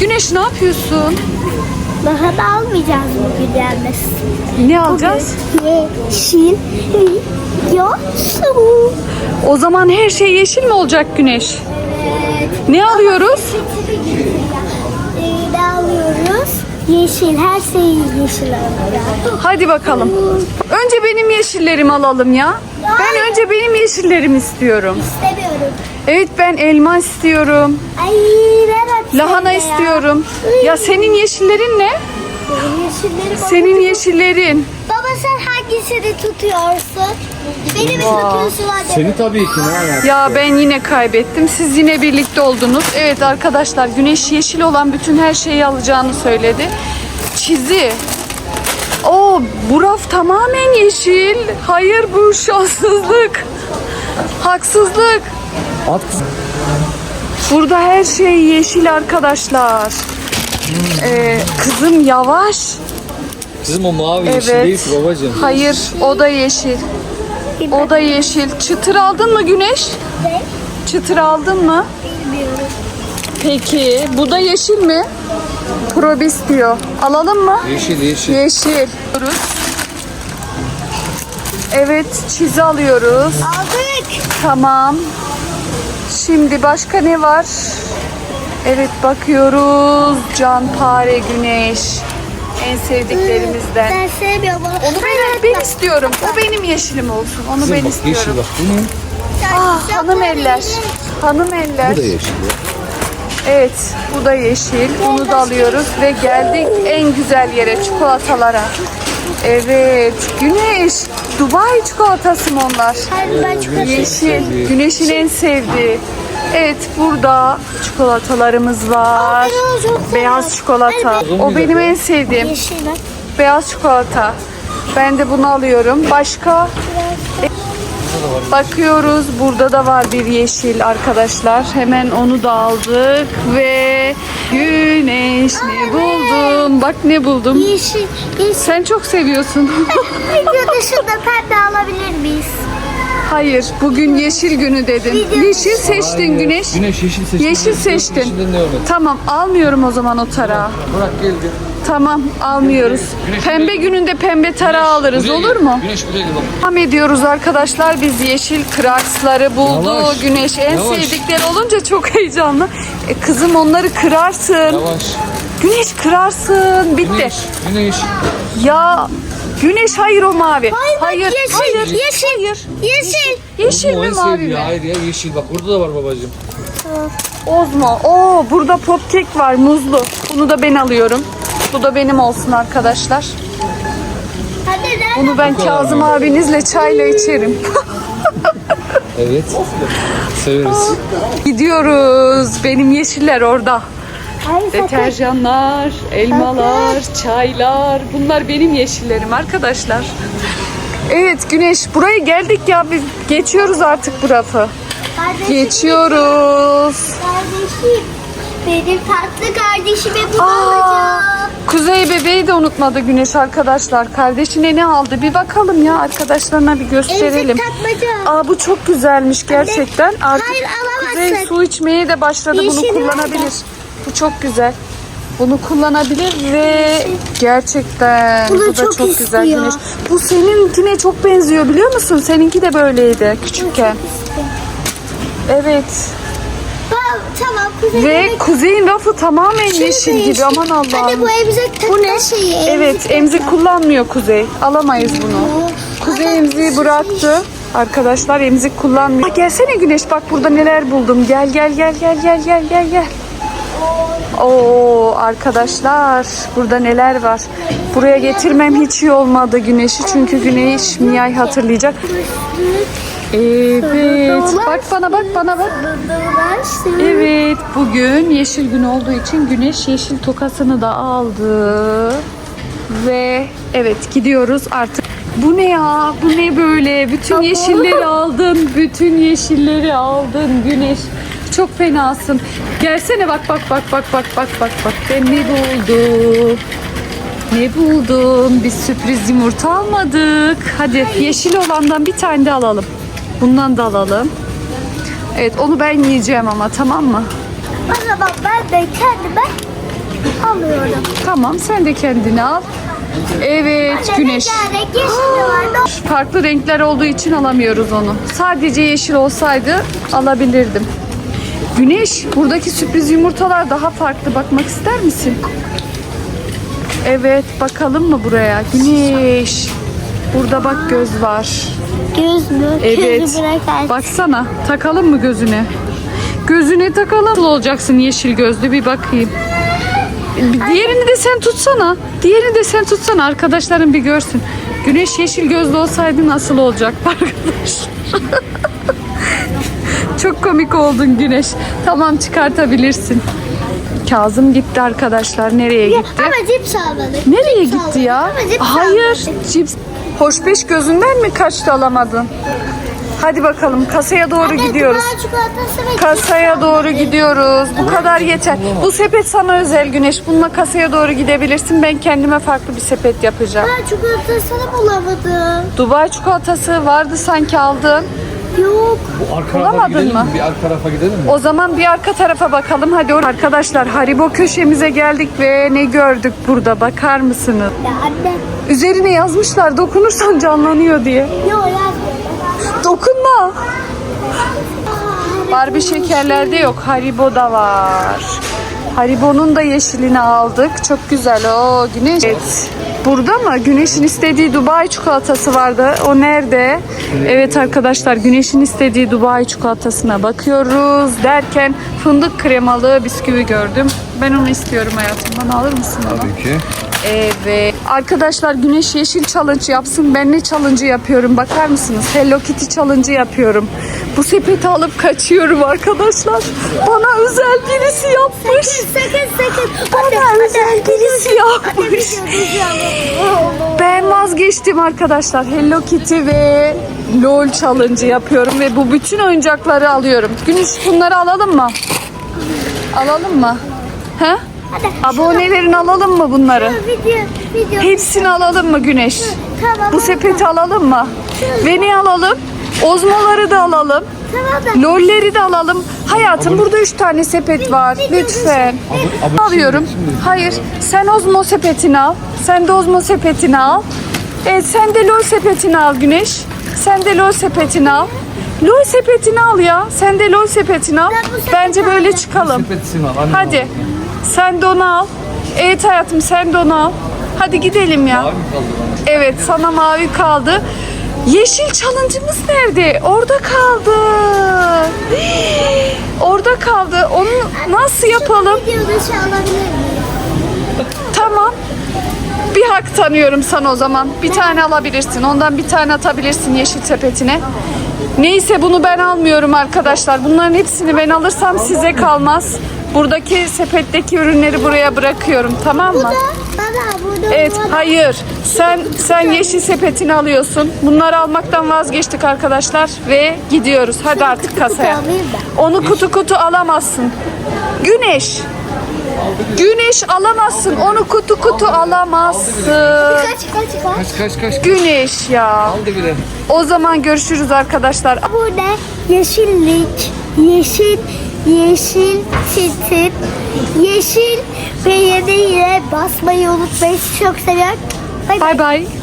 Güneş ne yapıyorsun? Daha da almayacağız bugün yalnız. Ne alacağız? Yeşil yosun. O zaman her şey yeşil mi olacak Güneş? Evet. Ne alıyoruz? Yeşil, her şeyi yeşil alıyoruz. Hadi bakalım. Önce benim yeşillerimi alalım ya. Ben önce benim yeşillerimi istiyorum. İstemiyorum. Evet ben elma istiyorum. Ay ben Lahana ya. istiyorum. Ya senin yeşillerin ne? Benim Senin yeşillerin. Baba sen hangisini tutuyorsun? Seni tabii ki ne alaka? Ya ben yine kaybettim. Siz yine birlikte oldunuz. Evet arkadaşlar Güneş yeşil olan bütün her şeyi alacağını söyledi. Çizi. Oo bu raf tamamen yeşil. Hayır bu şanssızlık. Haksızlık. At. Burada her şey yeşil arkadaşlar. Ee, kızım yavaş. Kızım o mavi yeşil Evet. değil ki babacığım. Hayır o da yeşil. O da yeşil. Çıtır aldın mı Güneş? Ne? Çıtır aldın mı? Bilmiyorum. Peki bu da yeşil mi? Probis diyor. Alalım mı? Yeşil yeşil. Yeşil. Alıyoruz. Evet çizi alıyoruz. Aldık. Tamam. Şimdi başka ne var? Evet bakıyoruz. Canpare güneş. En sevdiklerimizden. Ben sevmiyorum onu. Onu ben, ben istiyorum. O benim yeşilim olsun. Onu Kızım ben bak yeşil istiyorum. bak. Bu ne? Ah hanım eller. Hanım eller. Bu da yeşil. Evet, bu da yeşil. Bunu da alıyoruz ve geldik en güzel yere çikolatalara. Evet, Güneş. Dubai çikolatası mı onlar? Hayır ben çikolata Yeşil. Güneş'in en sevdiği. Evet, burada çikolatalarımız var. Aa. Beyaz çikolata. Ay, O benim en sevdiğim. Yeşil bak. Beyaz çikolata. Ben de bunu alıyorum. Başka? Bakıyoruz. Burada da var bir yeşil arkadaşlar. Hemen onu da aldık ve güneş ne buldum? Bak ne buldum. Yeşil. Yeşil. Sen çok seviyorsun. Video dışında pembe alabilir miyiz? Hayır, bugün yeşil günü dedim. Yeşil seçtin güneş. Güneş yeşil seçtin. Yeşil seçtin. Ne? Tamam, almıyorum o zaman o tarağı. Bırak gel gel. Tamam, almıyoruz. Pembe gününde pembe tarağı alırız, Buraya olur gel. mu? Güneş buraya gel. Devam ediyoruz arkadaşlar. Biz yeşil kraksları buldu. Yavaş, Güneş en yavaş. sevdikleri olunca çok heyecanlı. E kızım onları kırarsın. Yavaş. Güneş kırarsın. Bitti. Güneş. Güneş. Ya Güneş hayır o mavi. Hayır, bak, yeşil, hayır, yeşil. hayır. Yeşil. Yeşil o mi en mavi sevdiği. mi? Hayır ya yeşil. Bak burada da var babacığım. Ozmo. Oo burada pop kek var muzlu. Bunu da ben alıyorum. Bu da benim olsun arkadaşlar. Hadi nerede? Bunu ben Kazım abinizle çayla içerim. Evet. Severiz. Gidiyoruz. Benim yeşiller orada. Hayır. Deterjanlar, elmalar, çaylar. Bunlar benim yeşillerim arkadaşlar. Evet Güneş buraya geldik ya biz geçiyoruz artık bu rafı. Kardeşim, Geçiyoruz. Kardeşim. Benim tatlı kardeşime bunu alacağım. Kuzey bebeği de unutmadı Güneş arkadaşlar. Kardeşine ne aldı bir bakalım ya arkadaşlarına bir gösterelim. Emzik takmaca. Aa bu çok güzelmiş gerçekten. Artık hayır, alamazsın. Kuzey su içmeye de başladı. Bunu Yeşil kullanabilir. Bu çok güzel. Bunu kullanabilir ve gerçekten Bunu bu da çok, çok güzel. Güneş. Bu seninkine çok benziyor biliyor musun? Seninki de böyleydi küçükken. Evet. Bak, tamam kuzey Ve bebek. kuzeyin rafı tamamen Şunu yeşil değiştir. gibi aman Allah'ım. Anne bu emzik Bu ne? şeyi. Evet emzik kullanmıyor Kuzey. Alamayız bunu. Kuzey emziği bıraktı. Arkadaşlar emzik kullanmıyor. Aa, gelsene Güneş bak burada neler buldum. Gel gel gel gel gel gel gel gel. Oo arkadaşlar burada neler var. Buraya getirmem hiç iyi olmadı Güneş'i çünkü Güneş Miyay hatırlayacak. Evet. Bak bana bak bana bak. Evet bugün yeşil gün olduğu için güneş yeşil tokasını da aldı. Ve evet gidiyoruz artık. Bu ne ya? Bu ne böyle? Bütün yeşilleri aldın. Bütün yeşilleri aldın güneş. Çok fenasın. Gelsene bak bak bak bak bak bak bak bak. Ben ne buldum? Ne buldum? Biz sürpriz yumurta almadık. Hadi yeşil olandan bir tane de alalım. Bundan da alalım. Evet onu ben yiyeceğim ama tamam mı? O zaman ben de kendime Alıyorum. Tamam sen de kendini al. Evet güneş. Farklı renkler olduğu için alamıyoruz onu. Sadece yeşil olsaydı alabilirdim. Güneş, buradaki sürpriz yumurtalar daha farklı. Bakmak ister misin? Evet, bakalım mı buraya? Güneş. Burada bak göz var. Göz mü? Evet. Gözü bırak Baksana, takalım mı gözüne? Gözüne takalım. Nasıl olacaksın yeşil gözlü bir bakayım. Diğerini de sen tutsana. Diğerini de sen tutsana arkadaşların bir görsün. Güneş yeşil gözlü olsaydı nasıl olacak arkadaşlar? Çok komik oldun Güneş. Tamam çıkartabilirsin. Kazım gitti arkadaşlar. Nereye gitti? Ama cips almadık. Nereye Cips gitti almadık ya? Ama cips Hayır. almadık. Cips. Hoşbeş gözünden mi kaçtı alamadın? Hadi bakalım kasaya doğru Anne, gidiyoruz. Kasaya doğru gidiyoruz. Bu kadar yeter. Bu sepet sana özel Güneş. Bununla kasaya doğru gidebilirsin. Ben kendime farklı bir sepet yapacağım. Ben çikolatasını bulamadım. Dubai çikolatası vardı sanki aldın. Yok. Bu arka tarafa Bulamadın gidelim mı? mi? Bir arka tarafa gidelim mi? O zaman bir arka tarafa bakalım. Hadi or- arkadaşlar Haribo köşemize geldik ve ne gördük burada bakar mısınız? Ya anne. Üzerine yazmışlar dokunursan canlanıyor diye. Yok yazmıyor. Dokunma. Barbie şekerlerde yok. Haribo'da var. Haribo'nun da yeşilini aldık. Çok güzel. O güneş. Evet. Burada mı? Güneş'in istediği Dubai çikolatası vardı. O nerede? Evet arkadaşlar Güneş'in istediği Dubai çikolatasına bakıyoruz. Derken fındık kremalı bisküvi gördüm. Ben onu istiyorum hayatım. Bana alır mısın onu? Tabii ki. Evet. Arkadaşlar Güneş yeşil challenge yapsın. Ben ne challenge yapıyorum bakar mısınız? Hello Kitty challenge yapıyorum. Bu sepeti alıp kaçıyorum arkadaşlar. Bana özel birisi yapmış. Sakın sakın. Bana özel birisi yapmış. Ben vazgeçtim arkadaşlar. Hello Kitty ve LOL challenge yapıyorum ve bu bütün oyuncakları alıyorum. Güneş bunları alalım mı? Alalım mı? He? Abonelerin alalım mı bunları? Video, video. Hepsini alalım mı Güneş? Tamam. Bu sepeti alalım mı? Ve ne alalım? Ozmoları da alalım. Tamam da. Lolleri de alalım. Hayatım burada üç tane sepet var. Lütfen. Abone- abone- Alıyorum. Hayır. Sen ozmo sepetini al. Sen de ozmo sepetini al. Evet sen de lol sepetini al Güneş. Sen de lol sepetini al. Lol sepetini al ya. Sen de lol sepetini al. Bence böyle çıkalım. Hadi. Sen de onu al. Evet hayatım sen de onu al. Hadi gidelim ya. Abi kaldı bana. Evet sana mavi kaldı. Yeşil challenge'ımız nerede? Orada kaldı. Orada kaldı. Onu nasıl yapalım? Videoda alabilir miyim? Tamam. Bir hak tanıyorum sana o zaman. Bir tane alabilirsin. Ondan bir tane atabilirsin yeşil sepetine. Neyse bunu ben almıyorum arkadaşlar. Bunların hepsini ben alırsam size kalmaz. Buradaki sepetteki ürünleri buraya bırakıyorum. Tamam mı? Bana burada. Evet, burada. hayır. Sen sen yeşil sepetini alıyorsun. Bunları almaktan vazgeçtik arkadaşlar ve gidiyoruz. Hadi artık kasaya. Onu kutu kutu alamazsın. Güneş. Güneş alamazsın. Onu kutu kutu alamazsın. Kaç kaç kaç. Kaç kaç kaç. Güneş ya. Aldı bile. O zaman görüşürüz arkadaşlar. Bu ne? Yeşillik, yeşil, yeşil çitin, yeşil beğeniye basmayı unutmayın. Çok seviyorum. Bay bay.